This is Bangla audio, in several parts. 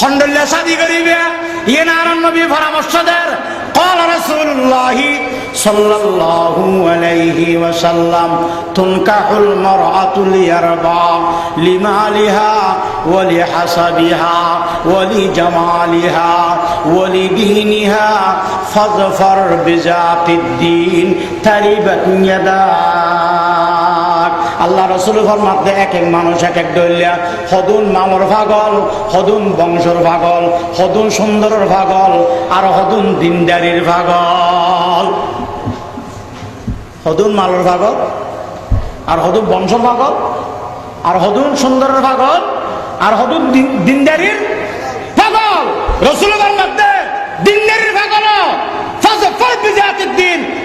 খন্ডল্য শাদি করিবে ইয়ে নারায়ণ নবী পরামর্শ দেন قال رسول الله صلى الله عليه وسلم تنكح المرأة لأربع لمالها ولحسبها ولجمالها ولدينها فاظفر بذات الدين تربت يداك আল্লাহ রসুল ফরমাতে এক এক মানুষ এক এক দলিয়া, হদুন মামর ভাগল হদুন বংশর ভাগল হদুন সুন্দরের ভাগল আর হদুন দিনদারির ভাগল হদুন মালর ভাগল আর হদুন বংশর ভাগল আর হদুন সুন্দরের ভাগল আর হদুন দিন- দিনদারির ভাগল রসুল ফরমাতে, দিনদারির ভাগল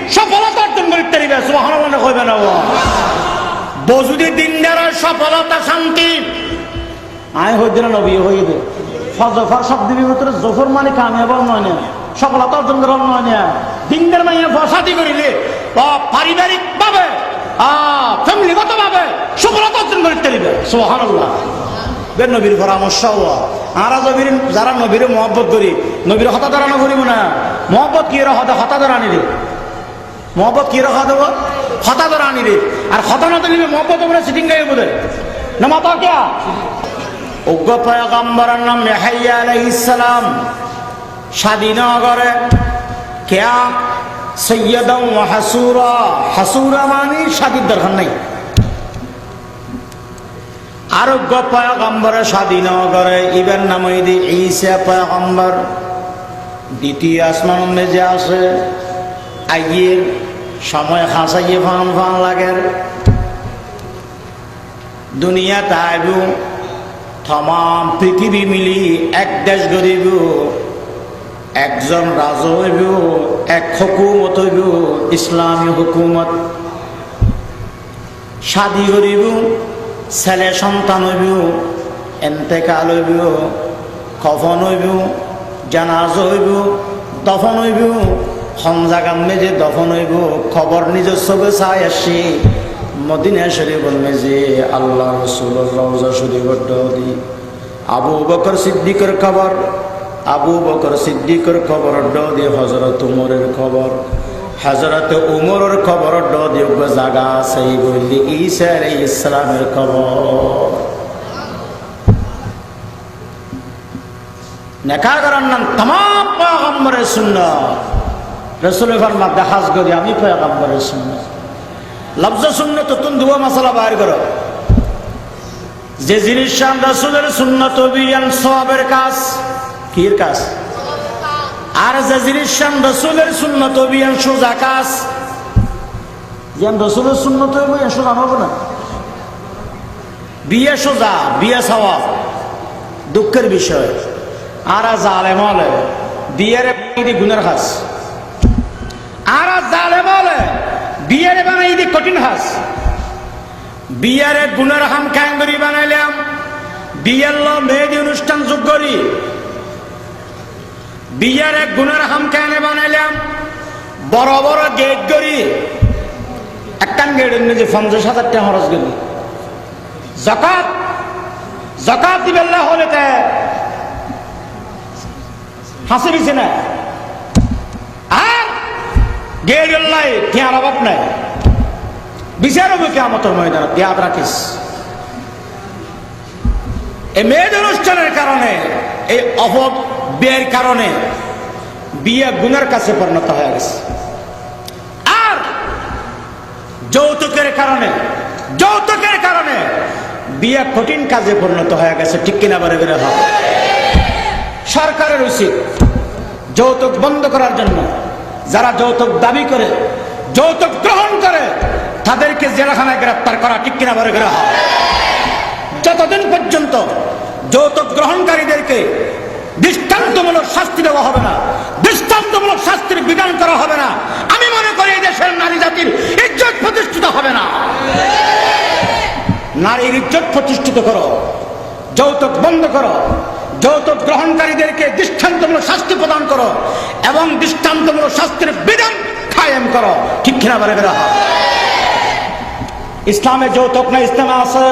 সফলতা অর্জন করতে পারিবে সুবহানাল্লাহ কইবে না বজুদি দিনদার সফলতা, শান্তি। আয় না নবী, হয়ে দে। ফজফর শব্দের ভিতরে জফর মানে কামিয়াব নয় না সফলতা অর্জন করার নয় না দিনদার মাইয়া ফসাদি করিলে, বা পারিবারিক ভাবে ফ্যামিলিগত ভাবে সফলতা অর্জন করতে পারিবে সুবহানাল্লাহ। বের নবীর পরামর্শ আরা নবীর, যারা নবীর মহব্বত করি, নবীর হতা ধরানো করিব না। মহব্বত কি হতা হতা ধরানি রে মহব্বত কি রাখা দেবো? হতা ধরা আনি রে। আর হতা না দিলে মহব্বত আমরা সিটিং গায়ে বোধ না মাতা কে অজ্ঞ পয়গম্বরের নাম মেহাইয়া আলাইহিস সালাম। স্বাধীনগরে কেয়া? সৈয়দম হাসুরা। হাসুরা মানে স্বাধীন দরকার নাই। আরোগ্য পয়গম্বরে স্বাধীনগরে ইবের নাম ইদি ঈসা পয়গম্বর। দ্বিতীয় আসমান যে আছে। আইয়ের সময় হাসাইয়ে ফান ফান লাগে দুনিয়া তাইব, তমাম পৃথিবী মিলি এক দেশ গরিব একজন রাজ এক হকুমত হইব, ইসলামী হুকুমত। শাদি করিব ছেলে সন্তান হইব, এন্তেকাল হইব, কফন হইব, জানাজ হইব, দফন হইব হমজাগাম মেজে দফন হইব, খবর নিজস্ব চাই আসি। মদিনা শরীফ মেজে আল্লাহ রসুল রওজা শরীফ দি আবু বকর সিদ্দিকের খবর, আবু বকর সিদ্দিকের খবর ড হজরত উমরের খবর। হজরত উমরের খবর ড জাগা সেই বললি আলাইহিস ইসলামের খবর। নেকা করার নাম তাম শূন্য রসুলের ফরমা দেখাস করি, আমি পয়গম্বরের শূন্য লফজ শূন্য তো তুমি দুয়া মশলা বাইর করো। যে জিনিস শান রসুলের শূন্যত বিয়ান সবের কাজ, কির কাজ? আর যে জিনিস শান রসুলের শূন্যত বিয়ান সোজা কাজ, যেন রসুলের শূন্যত বিয়ান সোজা হবে না। বিয়ে সোজা, বিয়ে সওয়াব, দুঃখের বিষয়। আর জালে মলে বিয়ের গুণের হাস আর জালে মলে বিয়ের বানাই কঠিন হাস বিয়ের গুণের হাম ক্যাঙ্গরি বানাইলাম। বিয়ের ল মেহেদি অনুষ্ঠান যোগ করি। বিয়ের এক গুণের হাম ক্যানে বানাইলাম। বড় বড় গেট করি। একখান গেটের নিজে পঞ্চাশ হাজার টাকা খরচ করি। জকাত জকাত দিবেল্লা হলে তে হাসি দিছে না। আর গেড়লাই টিয়ার অভাব নাই। বিচার হবে কেমতর ময়দান ইয়াদ রাখিস। এই মেয়েদের অনুষ্ঠানের কারণে, এই অভাব বিয়ের কারণে বিয়ে গুণের কাছে পরিণত হয়ে গেছে। আর যৌতুকের কারণে যৌতুকের কারণে বিয়ে কঠিন কাজে পরিণত হয়ে গেছে, ঠিক কিনা বারে বেড়ে হয় সরকারের উচিত যৌতুক বন্ধ করার জন্য, যারা যৌতুক দাবি করে, যৌতুক গ্রহণ তাদেরকে জেলাখানায় গ্রেপ্তার করা ঠিক কিনা বলে করা হয় যতদিন পর্যন্ত যৌতুক গ্রহণকারীদেরকে দৃষ্টান্তমূলক শাস্তি দেওয়া হবে না, দৃষ্টান্তমূলক শাস্তির বিধান করা হবে না, আমি মনে করি দেশের নারী জাতির ইজ্জত প্রতিষ্ঠিত হবে না। নারীর ইজ্জত প্রতিষ্ঠিত করো, যৌতুক বন্ধ করো, যৌতুক গ্রহণকারীদেরকে দৃষ্টান্তমূলক শাস্তি প্রদান করো এবং দৃষ্টান্তমূলক শাস্তির বিধান কায়েম করো, ঠিক কিনা বলে বেরো ইসলামে যৌতুক না ইসলামে আছে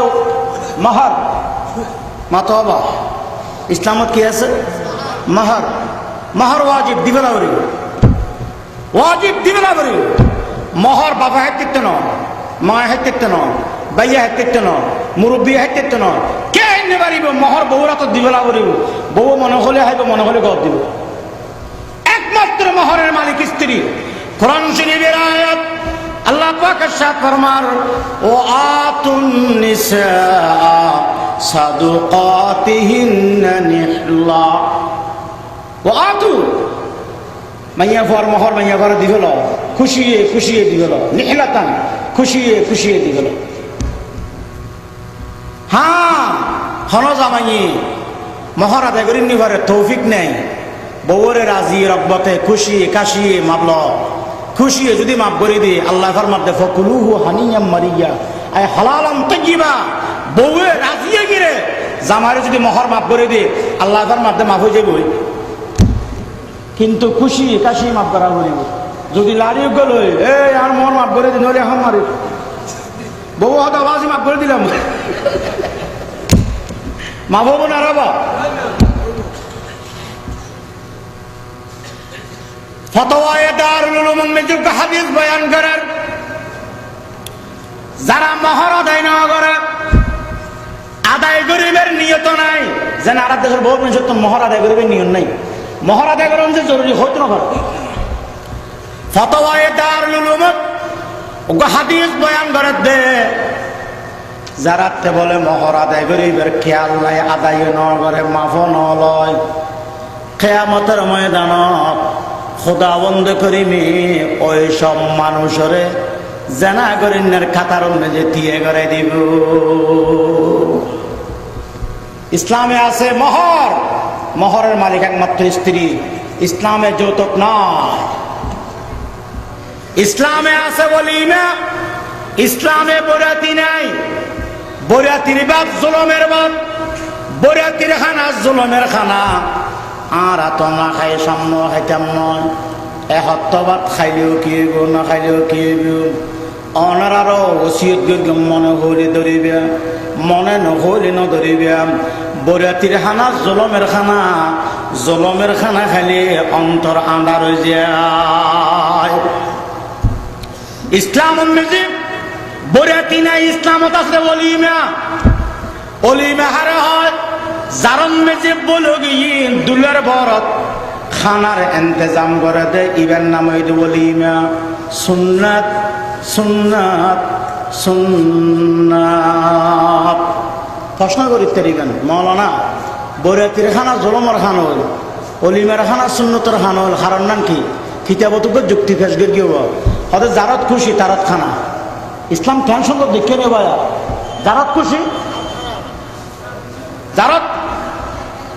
মাহার। মাতবা ইসলামত কি আছে? মাহার। মাহার ওয়াজিব, দিবে না ওয়াজিব, দিবে না মহর বাবা হাইতে ন মা হাইতে ন বাইয়া হাইতে ন মুরব্বী হাইতে ন কে আইনে পারিব মহর বউরা তো দিবে না বলিব বউ মনে হলে হাইব, মনে হলে গদ দিব। একমাত্র মহরের মালিক স্ত্রী। কোরআন শরীফের আয়াত আল্লাহ পাকের সাথ ফরমার, ও আতুন নিসা সাদুকাতিহিন্না নিহলা। ও আতু, মাইয়া ফর মহর, মাইয়া ঘরে দিগল খুশিয়ে খুশিয়ে দিগল নিহলাতান, খুশিয়ে খুশিয়ে দিগল হ্যাঁ হনজা জামাইয়ে, মহর আদায় করি নিভারে তৌফিক নেই। বউরে রাজি রব্বতে খুশি কাশিয়ে, মাবল। মাপল খুশিয়ে যদি মাপ করে দি আল্লাহ ফরমার দেখো কুলুহু হানিয়াম মারিয়া। আই হালালাম তৈবা বউয়ে রাজিয়ে গিরে জামারে যদি মহর মাপ করে দি আল্লাহ ফরমার দে মাফ হয়ে যাবই কিন্তু খুশি, কাশি মাপ করা বলিব যদি লাড়িয়ে গেল, এই, আর মহর মাপ করে দি নলে হাম মারি বউ হয়তো আওয়াজই মাপ করে দিলাম। মাপ হব না রাবা যারা মহর আদায় না করে, আদায় গরিবের নিয়ত নাই। যেন আর দেশের বহু মানুষের তো মহর আদায় গরিবের নিয়ত নাই। মহর আদায় করেন যে জরুরি, হইতো না করে দে যারা তে বলে মহর আদায় খেয়াল নাই ন খেয়ামতের ময়দানত খোদা বন্ধ করিমি, ওই সব মানুষরে জানা করিনের খাতার মেজে দিয়ে করে দিব। ইসলামে আছে মহর। মহরের মালিক একমাত্র স্ত্রী। ইসলামে যৌতুক নয়। ইসলামে আছে বলি না। ইসলামে বরাতি নাই। বরাতির বাপ জুলমের বাপ। বরাতির খানা জুলমের খানা। আর না খাই সামনে খাইতাম নয়। এসপ্ত ভাত খাইলেও কি হইব না খাইলেও কি হইব? অনার আরও ওসিয়ত গম মনে হইলে ধরিবে, মনে নহইলে নধরিবে। বরাতির খানা, জলমের খানা জলমের খানা খাইলে অন্তর আন্ডার হয়ে যায়। ইসলাম বরাতি নাই, ইসলামত আছে অলিমা। অলিমা হারে হয় জারম মেজে বলো দুলের বরত। খানার এন্তেজাম করে দে ইবেন নাম অলিমা সুন্নাত সুন্নাত সুন্নাত। প্রশ্ন করিতে দিবেন মৌলানা বরাতির খানা জলমর খান হল অলিমার খানা সুন্নতর খান হল কারণ নাম কি? কিতাবত যুক্তি ফেস গিয়ে হতে জারত খুশি, তারত খানা। ইসলাম কেন সুন্দর দেখে ভাইয়া? জারত খুশি? জারত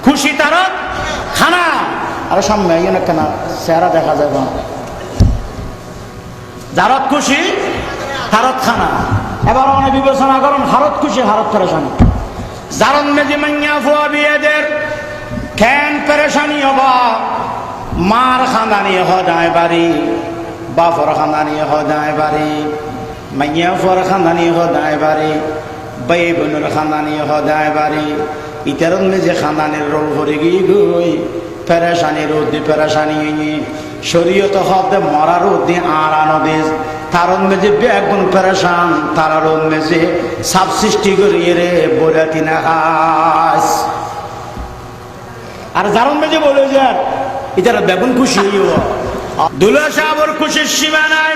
খুশি তারত খানা। আর সামনে ইয়ে কেন? চেহারা দেখা যায় না। জারত খুশি হারত খানা। এবার অনেক বিবেচনা করেন হারত খুশি হারত পেরেশানি। জারন মেজি মাইয়া ফুয়া বিয়েদের খ্যান পেরেশানি হবা। মার খানানি হদায় বাড়ি বাপর খানানি হদায় বাড়ি মাইয়া ফুয়ার খানানি হদায় বাড়ি বাই বোনের খানানি হদায় বাড়ি ইতারত মেজে খানানের রোল ভরে গিয়ে গই, পেরেশানি রোদি পেরেশানি শরীয়ত হতে মরা রোদি আর আনদে তারন মেজে বেগুন পেরেশান তারার মেজে সাপ সৃষ্টি করিয়ে রে বরাতি না হাস। আর জারন মেজে বলে যে, ইতারা বেগুন খুশি হইব দুলা সাহর খুশির সীমা নাই।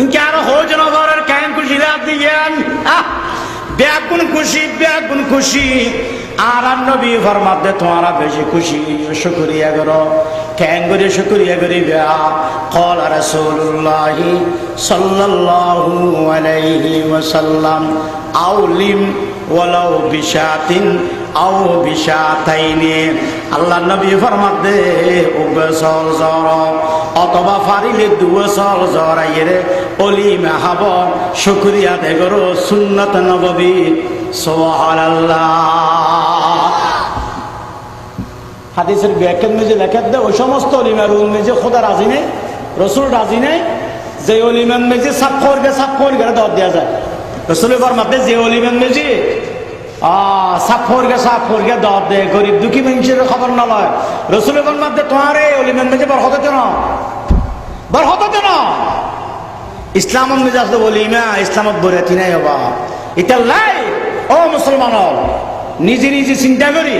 ইনকে আরও হোজ নগরের কেন খুশি রাত দিয়েন। বেগুন খুশি ব্যাকুন খুশি। আর আর নবী ফরমাতে তোমারা বেশি খুশি। শুকরিয়া করো। কেন করে শুকরিয়া করি ব্যা কল রাসূলুল্লাহ সাল্লাল্লাহু আলাইহি ওয়াসাল্লাম, আউলিম ওয়ালাউ বিশাতিন আও আল্লাহ অথবা দে হাদিসের ব্যাখ্যার মেজে দেয়, ওই সমস্ত অলিমার উল খোদা রাজি নেই, রসুল রাজি নেই, যে অলিমান মেজি সাপ করবে সাপ করবে দেওয়া যায়। রসুলের ফরমাতে, যে অলিমান মেজে দে, গরিব দুঃখী মানুষের খবর না লয়। রসুল মধ্যে তোমার এই অলিমেন মেজে বর হতে না বর হতে না ইসলাম মেজাজ তো বলি মা ইসলামত বরিয়াতি নাই হবা। এটা লাই, ও মুসলমান নিজে নিজে চিন্তা করি,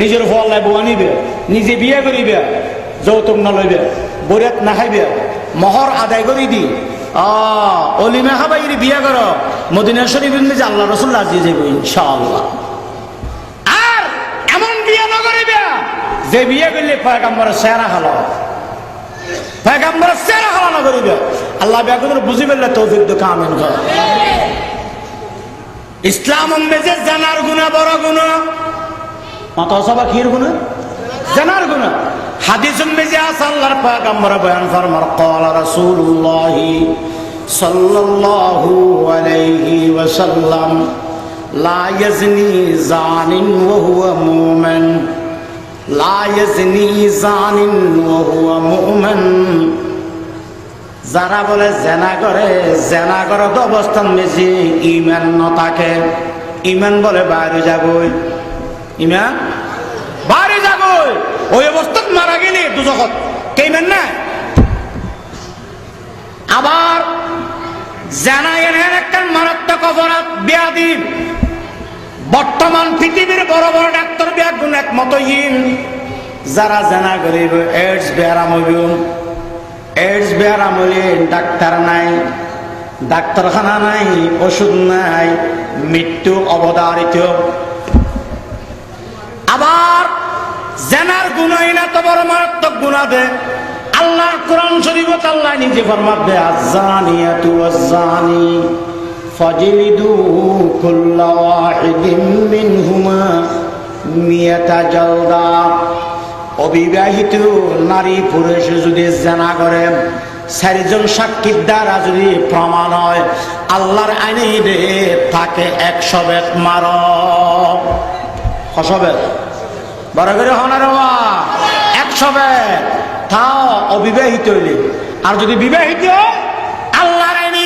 নিজের ফল লাই বউ আনিবে নিজে বিয়ে করিবে, যৌতুক নলইবে বরিয়াত না মহর আদায় করি দি। অলিমা খাবাই বিয়া কর মদিনা শরীফের নিজে আল্লাহ রসুল রাজি যাবে, ইনশাআল্লাহ। আর এমন বিয়ে নগরে বিয়া যে বিয়ে করলে পয়গাম্বরের চেহারা হালো পয়গাম্বরের চেহারা হালো না করিবে। আল্লাহ ব্যাকুদের বুঝি পেলে তৌফিক দোকা আমিন কর। ইসলাম মেজে জানার গুণা বড় গুণা। মাথা সবা খির গুণা? জানার গুণা। হাদিস মেজে আসাল্লাহর পয়গাম্বর বয়ান ফরমার, কল রাসূলুল্লাহি যারা বলে জেনা করে, জেনা করত অবস্থান বেশি ইমান ন থাকে। ইমান বলে বাইরে যাবই। ইমান বাইরে যাবই। ওই অবস্থান মারা গেলে দুজকত কেইমান না আবার একটা মারাত্মক অপরাধ ব্যাধি বর্তমান পৃথিবীর বড় বড় ডাক্তার ব্যাগুন একমতহীন। যারা জানা করিব এইডস ব্যারাম এইডস ব্যারাম ডাক্তার নাই, ডাক্তারখানা নাই, ওষুধ নাই, মৃত্যু অবদারিত আবার জেনার গুণাই না তো বড় মারাত্মক গুণা দে আল্লাহর কোরআন শরীফত আল্লাহ নিজে ফরমাবে আজানিয়াতু আজানি ফাজলিদু কুল্লা ওয়াহিদিন মিনহুমা, মিয়াতা জালদা। অবিবাহিত নারী পুরুষ যদি জানা করে, চারিজন সাক্ষীর দ্বারা যদি প্রমাণ হয়, আল্লাহর আইনে রে তাকে একশো বেত মার। হসবেত বড় করে হনার একশো বেত। তাও অবিবাহিত হইলে। আর যদি বিবাহিত আল্লাহর আইনে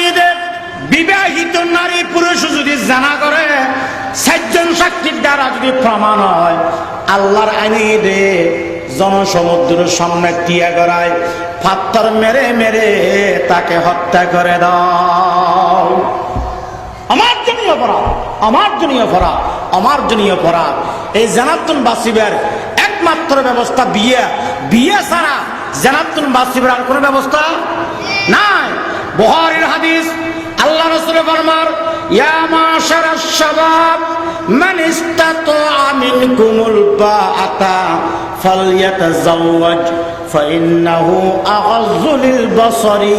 বিবাহিত নারী পুরুষ যদি জানা করে চারজন সাক্ষীর দ্বারা যদি প্রমাণ হয়, আল্লাহর আইনে দে জনসমুদ্রের সামনে টিয়া করায় পাত্তর মেরে মেরে তাকে হত্যা করে দাও। আমার জন্য অপরাধ, আমার জন্য অপরাধ, আমার জন্য অপরাধ। এই জানাতুন বাসিবের একমাত্র ব্যবস্থা বিয়ে। বিয়ে ছাড়া জেনাতুল মাসিবের আর কোনো ব্যবস্থা নাই। বহারের হাদিস, আল্লাহ রসুল বর্মার ইয়া মাশার শাবাব, মান ইসতাতা মিনকুমুল বাআতা ফালইয়াতাযাওয়াজ ফাইন্নাহু আগাযু লিল বাসারি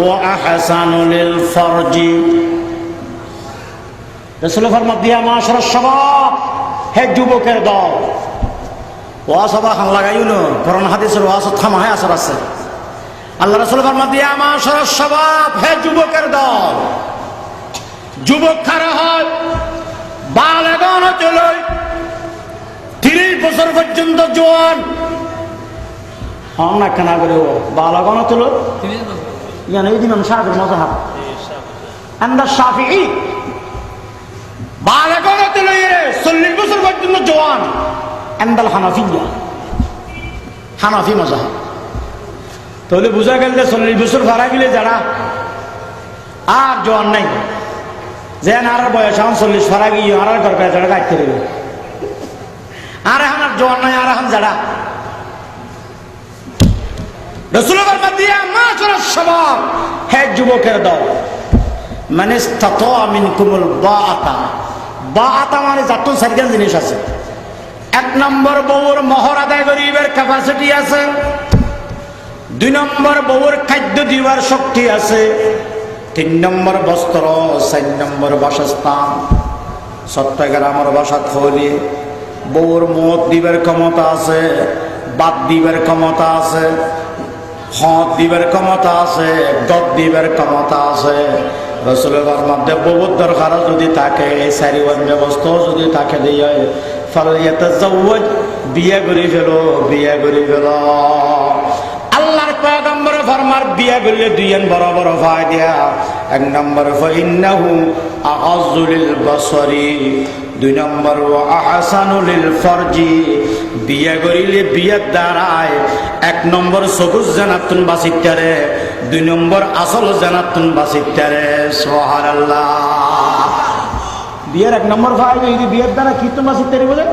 ওয়া আহসানু লিল ফারজি। রসুল ফরমা দিয়া মাশার শাবাব, হে যুবকের দল ওয়াজ আবার হান লাগাইও না করোনা হাদিসের ওয়াজ থামাহে আসর আছে। আল্লাহ রসুল ফরমাত দিয়া মাশার শাবাব হে যুবকের দল যুবক খারা হয় বালেগন চলই তিরিশ বছর পর্যন্ত জোয়ান। না কেনা করে ও বালাগন তুলো ইয়ান এই দিন সাহেবের মজা হাত আন্দার সাফি বালাগন তুলো চল্লিশ বছর পর্যন্ত জোয়ান। এন্দাল হানাফিয়া হানাফি মজা। তাহলে বোঝা গেল যে চল্লিশ বছর ভাড়া গেলে যারা আর জোয়ান নাই। যে আর বয়স এখন চল্লিশ ভাড়া গিয়ে আর ঘর পেয়ে যারা গাইতে দেবে। আর এখন আর জোয়ান নাই, আর এখন যারা। দল মানে মিন কুমুল বা বা মানে জিনিস আছে। এক নম্বর বউর মহর আদায় করিবার ক্যাপাসিটি আছে। দুই নম্বর বউর খাদ্য দিবার শক্তি আছে। তিন নম্বর বস্ত্র, চার নম্বর বাসস্থান। চট্টগ্রামের বাসাত হইলে বউর মত দিবার ক্ষমতা আছে, বাদ দিবার ক্ষমতা আছে, হদ দিবার ক্ষমতা আছে, গদ দিবার ক্ষমতা আছে। রসুলের মধ্যে বহুত দরকার যদি থাকে, এই চারিবার ব্যবস্থাও যদি তাকে দিয়ে ফলে ইয়াতে জৌজ বিয়ে করে ফেল, বিয়ে করে ফেল। আল্লাহর পয়গম্বর ফরমার, বিয়ে করলে দুইজন বড় বড় ভাই দিয়া। এক নম্বর, ফাইন্নাহু আগাজুলিল বসরি। দুই নম্বর ও আহসানুলিল ফরজি। বিয়ে করিলে বিয়ের দ্বারায় এক নম্বর সবুজ জানাতুন বাসিটারে দুই নম্বর আসল জানাতুন বাসিটারে সোহার আল্লাহ বিয়ের এক নম্বর ভাই এই বিয়ের দ্বারা কি তোমার সিত্তারি বলে?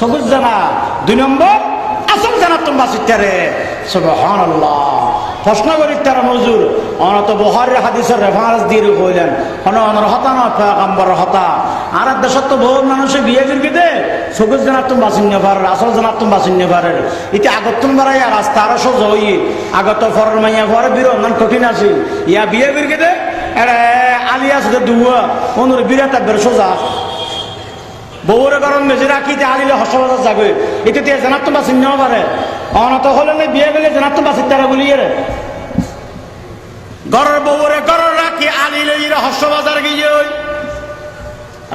সবুজ জানা। দুই নম্বর, আসল জানা তোমার সিত্তারে সুবহান আল্লাহ প্রশ্ন করি তারা মজুর অনত বহারের হাদিসের রেফারেন্স দিয়ে কইলেন হন অনর হতা না হতা? আর দেশত তো বহু বিয়ে দে। সবুজ জানার তুমি বাসিন্য পারে, আসল জানার তুমি বাসিন্য পারে ইতি আগত তুমি বাড়াই রাস্তা আরও সোজ হই আগত ফরের মাইয়া ফরে বিরো, মান কঠিন আছে। ইয়া বিয়ে করবি দে। এরে আলিয়া অনুর বিরাট একবার সোজা। বউরে গরম মেজে রাখিতে আলিলে হসবাজার যাবে। এটা জানার তো বাসিন নেওয়া পারে। অনত হলে না বিয়ে গেলে জানার তো বাসির তারা বলিয়ে রে। গরের বউরে গরর রাখি আলিলে ইরে হসবাজার গিয়ে।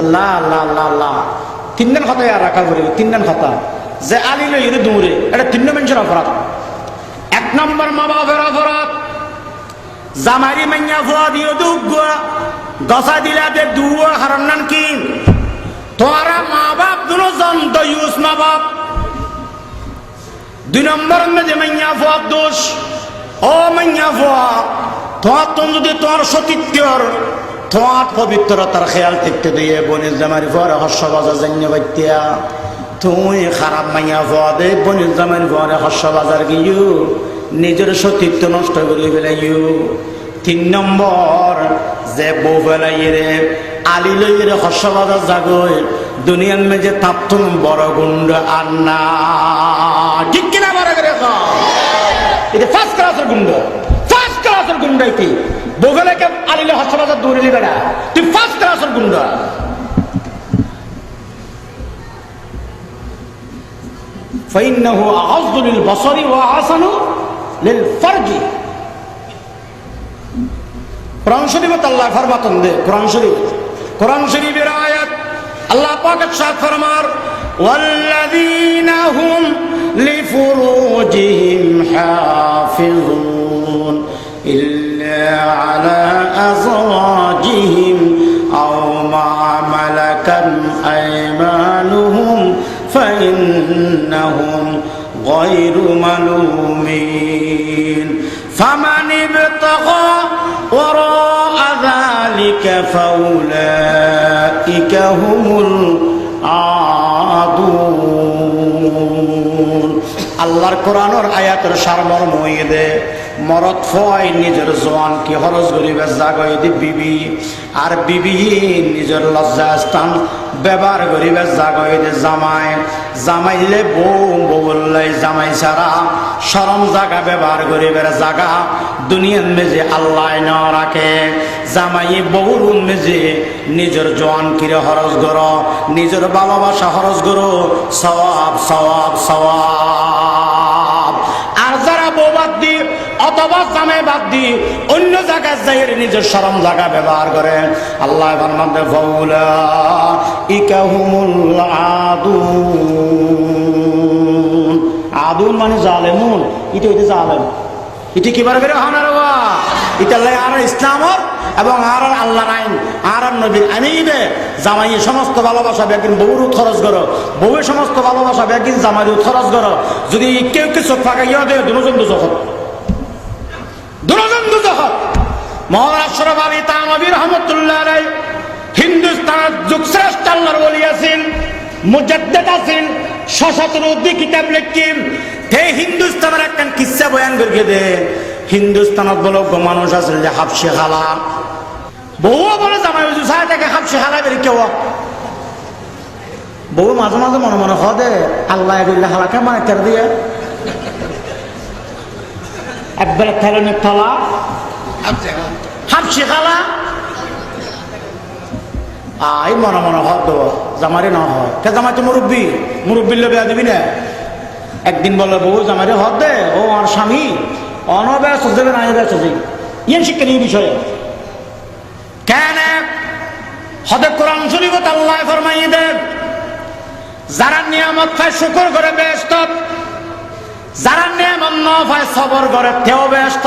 আল্লাহ আল্লাহ আল্লাহ আল্লাহ। তিনদিন কথা আর রাখা করি তিনদিন কথা। যে আলিলে ইরে দৌড়ে এটা তিন মানুষের অপরাধ। এক নম্বর মা বাপের অপরাধ। জামারি মাইয়া ফুয়া দিও দুগুয়া গসা দিলা দে দুয়া হারান নান কি? তোরা মা বাপ দুনো জন্ত ইউস মা বাপ দুই নম্বর যে মাইয়া ফুয়া দোষ। ও মাইয়া ফুয়া তোমার তুমি যদি তোমার সতীত্বর তোমার পবিত্রতার খেয়াল থাকতে দিয়ে বনির জামারি ফুয়ারে হর্ষ বাজার জান্য বাইতিয়া। তুই খারাপ মাইয়া ফুয়া দে বনির জামারি ফুয়ারে হর্ষ বাজার গিয়ে। নিজের সতীত্ব নষ্ট করে ফেলাইও তিন নম্বর যে বউ ফেলাই রে আলি লই রে হর্ষবাজার জাগই দুনিয়ার মেজে তাপ্তুন বড় গুন্ড আন্না ঠিক কিনা বড় করে এটা ফার্স্ট ক্লাসের গুন্ড ফার্স্ট ক্লাসের গুন্ড এটি বউ ফেলাকে আলিলে হর্ষবাজার দৌড়ে দিবে না তুই ফার্স্ট ক্লাসের গুন্ড فإنه أغض للبصر وأحسن للفرج কোরআন শরীফত আল্লাহ ফরমাতন দে কোরআন শরীফ কোরআন শরীফের আয়াত আল্লাহ পাক সাথ ফরমার والذين هم لفروجهم حافظون إلا على أزواجهم أو ما ملكت أيمانهم فإنهم غير ملومين فمن ابتغى وراء ذلك فأولئك هم العادون. আল্লাহর কোরআনের আয়াতের সারমর্ম দে। মরত ফয় নিজের জোয়ান কি হরজ গরিবের জাগয় দি বিবি। আর বিবি নিজের লজ্জা স্থান ব্যবহার গরিবের জাগয় দে জামাই। জামাইলে বউ বউল্লাই জামাই ছাড়া সরম জাগা ব্যবহার গরিবের জাগা দুনিয়ার মেজে আল্লাহ ন রাখে। জামাই বহুর মেজে নিজের জোয়ান কিরে হরজ গর নিজের ভালোবাসা হরজ গর সওয়াব সওয়াব সওয়াব আর যারা বউ বাদ দি অথবা বাদ অন্য আল্লাহ মানে জালেমুন এটা জালেম। এটি কিবার করে হানার আর ইসলামর এবং আর আল্লাহর আইন। আর নবীর দে জামাই সমস্ত ভালোবাসা ব্যাগিন বউর খরচ করো। বউয়ের সমস্ত ভালোবাসা ব্যাগিন জামাই খরচ করো। যদি কেউ চোখ ফাঁকা ইয়া দেয়, দুজন দুজন। মহারাষ্ট্র বাবি তা নবী রহমতুল্লাহ আলাই হিন্দুস্তানের যুগশ্রেষ্ঠ আল্লাহর বলি আছেন, মুজাদ্দেদ আছেন, সশস্ত্র উদ্দি কিতাব কিসা বয়ান করিয়ে দে। হিন্দুস্তানত বলো মানুষ আছে যে হাফসি খালা বউ বলে জামাই বুঝু সাহেব তাকে হাফসি খালা বেরি কেউ? বউ মাঝে মাঝে মনে মনে হদে আল্লাহ এগুলো হালাকে মানে তের দিয়ে। একবারে থালেনের থালা হাফসি খালা? আই, মনে মনে হদ জামারে না হয়। কে জামাই মুরব্বী? মুরব্বীর লোক দিবি না। একদিন বলে, বউ জামারে হদ দে, ও আমার স্বামী। অনব্যস্ত দেবে না ব্যস্ত দেবে। ইয়েন শিক্ষা নিয়ে বিষয়ে। কেন? হদে কোরআন শরীফ আল্লাহ ফরমাই দেব যারা নিয়ামত খায় শুকর করে ব্যস্ত, যারা নিয়ামত ন পায় সবর করে, তেও ব্যস্ত।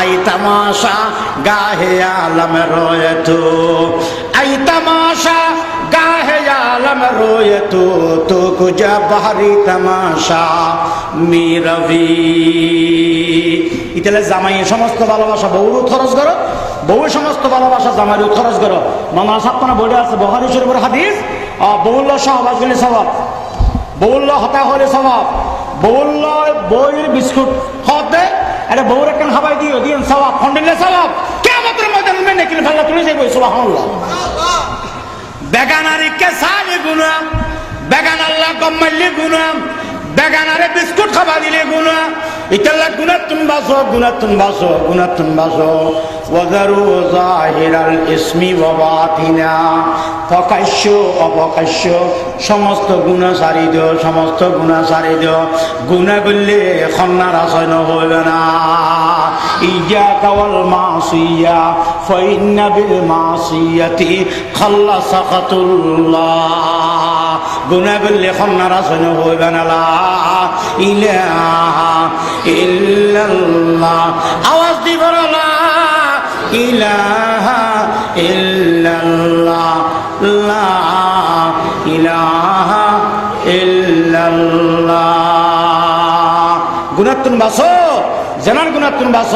আই তামাশা, গাহে আলম রয়তো আই তামাশা, গাহে আলম রয়তো তো। কুজা বাহারি তামাশা, মিরবি। ইতালে জামাই সমস্ত ভালোবাসা বউর খরচ করো, বউ সমস্ত ভালোবাসা জামাইর খরচ করো। মামা সাপ্তানা বলে আছে, বহারি শরীফের হাদিস। বউল্য সহবাস গেলে স্বভাব বউল্য হতা হলে স্বভাব বউল্য বইয়ের বিস্কুট হতে আরে বউর একটা হাবাই দিও দিন সবাব খন্ডিলে সবাব কেমতের মধ্যে মেনে কিনে ফেলা তুলে যাইব সোভা বেগানারিকে সালে গুনা বেগান আল্লাহ কম্মাইলে গুনা, বেগানারে বিস্কুট খাবা দিলে গুনা। ইতাল্লা তুমি বাসো গুনাতুন বাসো গুনাতুন বাসো সমস্ত গুণা সমস্ত গুণা দিও গুণা করলে খন্নার আশয় হইবে না। ইয়া কাওয়াল মাসিয়া, ফাইন্না বিল মাসিয়াতি খাল্লা সাকাতুল্লাহ। গুণা করলে খন্নার আশয় হইবে না। ইল্লাল্লাহ। আওয়াজ দিব না। ইলাহা ইল্লাল্লাহ ইলাহা ইল্লাল্লাহ। গুণাত্তুন বাসো, জানার গুণাত্তুন বাস,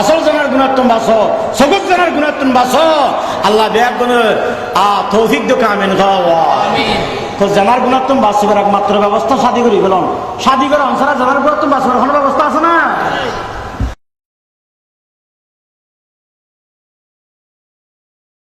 আসল জানার গুণাত্তুন বাস সবুজ জানার গুণাত্তুন বাস। আল্লাহ ব্যাগ গুণ আ, তৌফিক দোকা আমিন তো জানার গুণাত্তুন বাসিবার একমাত্র ব্যবস্থা শাদি করি গেলাম শাদি করে, অনসারা জানার গুণাত্তুন বাসিবার ব্যবস্থা